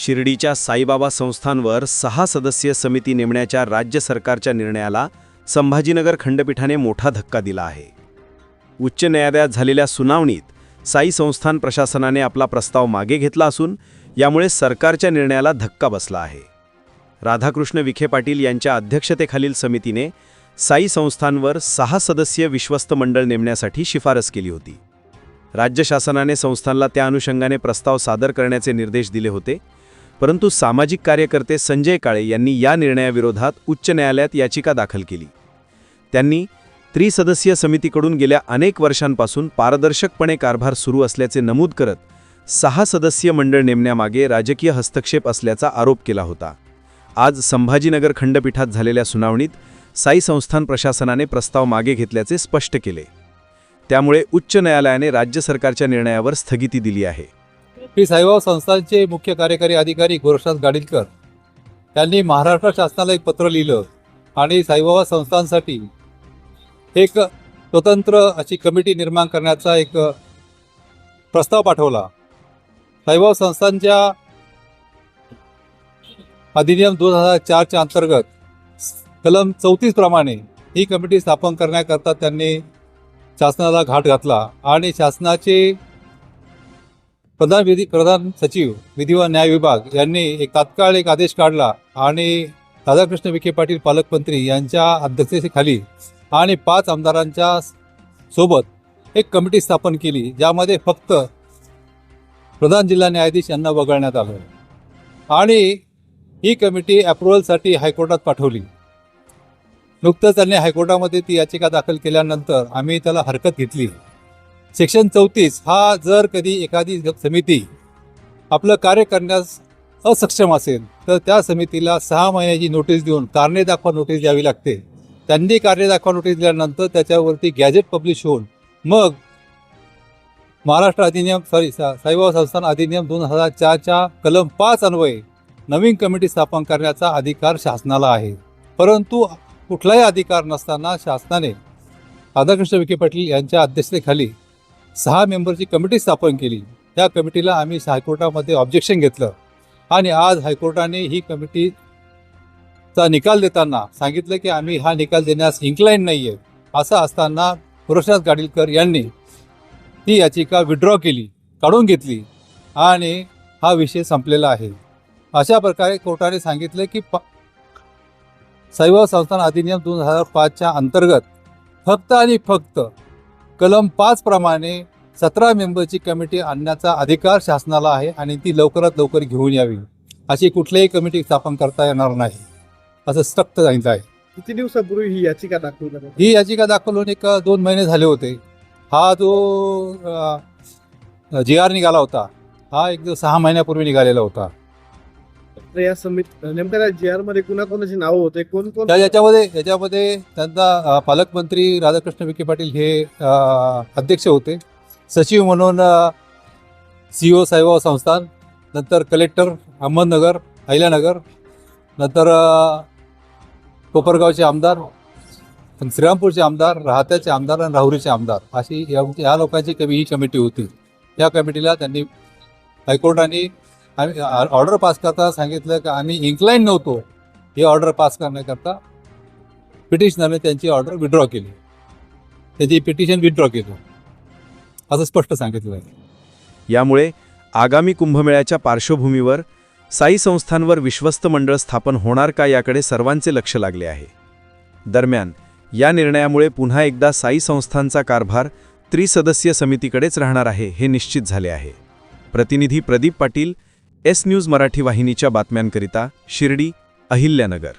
शिर्डीच्या साईबाबा संस्थांवर सहा सदस्यीय समिती नेमण्याच्या राज्य सरकारच्या निर्णयाला संभाजीनगर खंडपीठाने मोठा धक्का दिला आहे. उच्च न्यायालयात झालेल्या सुनावणीत साई संस्थान प्रशासनाने आपला प्रस्ताव मागे घेतला असून यामुळे सरकारच्या निर्णयाला धक्का बसला आहे. राधाकृष्ण विखे पाटील यांच्या अध्यक्षतेखालील समितीने साई संस्थांवर सहा सदस्यीय विश्वस्त मंडळ नेमण्यासाठी शिफारस केली होती. राज्य शासनाने संस्थांना त्या अनुषंगाने प्रस्ताव सादर करण्याचे निर्देश दिले होते. परंतु सामाजिक कार्यकर्ते संजय काळे यांनी या निर्णयाविरोधात उच्च न्यायालयात याचिका दाखल केली. त्यांनी त्रिसदस्यीय समितीकडून गेल्या अनेक वर्षांपासून पारदर्शकपणे कारभार सुरू असल्याचे नमूद करत सहा सदस्यीय मंडळ नेमण्यामागे राजकीय हस्तक्षेप असल्याचा आरोप केला होता. आज संभाजीनगर खंडपीठात झालेल्या सुनावणीत साई संस्थान प्रशासनाने प्रस्ताव मागे घेतल्याचे स्पष्ट केले. त्यामुळे उच्च न्यायालयाने राज्य सरकारच्या निर्णयावर स्थगिती दिली आहे. श्री साईबाबा संस्थानचे मुख्य कार्यकारी अधिकारी गोरक्षनाथ गाडीलकर यांनी महाराष्ट्र शासनाला एक पत्र लिहिलं आणि साईबाबा संस्थांसाठी एक स्वतंत्र अशी कमिटी निर्माण करण्याचा एक प्रस्ताव पाठवला. साईबाबा संस्थांच्या अधिनियम दोन हजार चारच्या अंतर्गत कलम चौतीस प्रमाणे ही कमिटी स्थापन करण्याकरता त्यांनी शासनाला घाट घातला आणि शासनाचे प्रधान विधी प्रधान सचिव विधी व न्याय विभाग यांनी एक तात्काळ एक आदेश काढला आणि राधाकृष्ण विखे पाटील पालकमंत्री यांच्या अध्यक्षतेखाली आणि पाच आमदारांच्या सोबत एक कमिटी स्थापन केली ज्यामध्ये फक्त प्रधान जिल्हा न्यायाधीश यांना वगळण्यात आलं. आणि ही कमिटी अप्रुव्हलसाठी हायकोर्टात पाठवली. नुकतंच त्यांनी हायकोर्टामध्ये ती याचिका दाखल केल्यानंतर आम्ही त्याला हरकत घेतली. सेक्शन चौतीस हा जर कधी एखादी समिती आपलं कार्य करण्यास असक्षम असेल तर त्या समितीला सहा महिन्याची नोटीस देऊन कारणे दाखवा नोटीस द्यावी लागते. त्यांनी कार्य दाखवा नोटीस दिल्यानंतर त्याच्यावरती गॅजेट पब्लिश होऊन मग महाराष्ट्र अधिनियम सॉरी सा साईबाबा संस्थान अधिनियम दोन हजार चारच्या कलम पाच अन्वये नवीन कमिटी स्थापन करण्याचा अधिकार शासनाला आहे. परंतु कुठलाही अधिकार नसताना शासनाने राधाकृष्ण विखे पाटील यांच्या अध्यक्षतेखाली सहा मेंबरची कमिटी स्थापन केली. त्या कमिटीला आम्ही हायकोर्टामध्ये ऑब्जेक्शन घेतलं. आणि आज हायकोर्टाने ही कमिटीचा निकाल देताना सांगितलं की आम्ही हा निकाल देण्यास इन्क्लाईन नाही आहे असं असताना पुरुषनाथ गाडीलकर यांनी ती याचिका विड्रॉ केली काढून घेतली आणि हा विषय संपलेला आहे. अशा प्रकारे कोर्टाने सांगितलं की प साईबाबा संस्थान अधिनियम दोन हजार पाचच्या अंतर्गत फक्त आणि फक्त कलम पाच प्रमाणे सतरा मेंबरची कमिटी आणण्याचा अधिकार शासनाला आहे आणि ती लवकरात लवकर घेऊन यावी अशी कुठलीही कमिटी स्थापन करता येणार नाही असं स्पष्ट सांगितलं आहे. किती दिवसापूर्वी ही याचिका दाखल करण्यात ही याचिका दाखल होऊन एक दोन महिने झाले होते. हा जो जी आर निघाला होता हा एक सहा महिन्यापूर्वी निघालेला होता. तर या समित नेमक्या त्या जी आरमध्ये कुणाकोणाची नावं होते? कोण कोण त्या याच्यामध्ये याच्यामध्ये त्यांचा अ, पालकमंत्री राधाकृष्ण विखे पाटील हे अ, अध्यक्ष होते. सचिव म्हणून सी ओ साईबाबा संस्थान नंतर कलेक्टर अहमदनगर अहिल्यानगर नंतर अ, कोपरगावचे आमदार श्रीरामपूरचे आमदार राहत्याचे आमदार आणि राहुरीचे आमदार. अशी या या लोकांची कमी ही कमिटी होती. या कमिटीला त्यांनी हायकोर्टाने आम्ही ऑर्डर पास करता सांगितलं की आम्ही इन्क्लाईन नव्हतो ही ऑर्डर पास करण्याकरता पिटिशनरने त्यांची ऑर्डर विड्रॉ केली. त्याची पिटिशन विड्रॉ केलं. असं स्पष्ट सांगितलं आहे. यामुळे आगामी कुंभमेळ्याच्या पार्श्वभूमीवर साई संस्थांवर विश्वस्त मंडळ स्थापन होणार का याकडे सर्वांचे लक्ष लागले आहे. दरम्यान या निर्णयामुळे पुन्हा एकदा साई संस्थांचा कारभार त्रिसदस्यीय समितीकडेच राहणार आहे हे निश्चित झाले आहे. प्रतिनिधी प्रदीप पाटील एस न्यूज मराठी वाहिनीच्या बातम्यांकरिता शिर्डी अहिल्यानगर.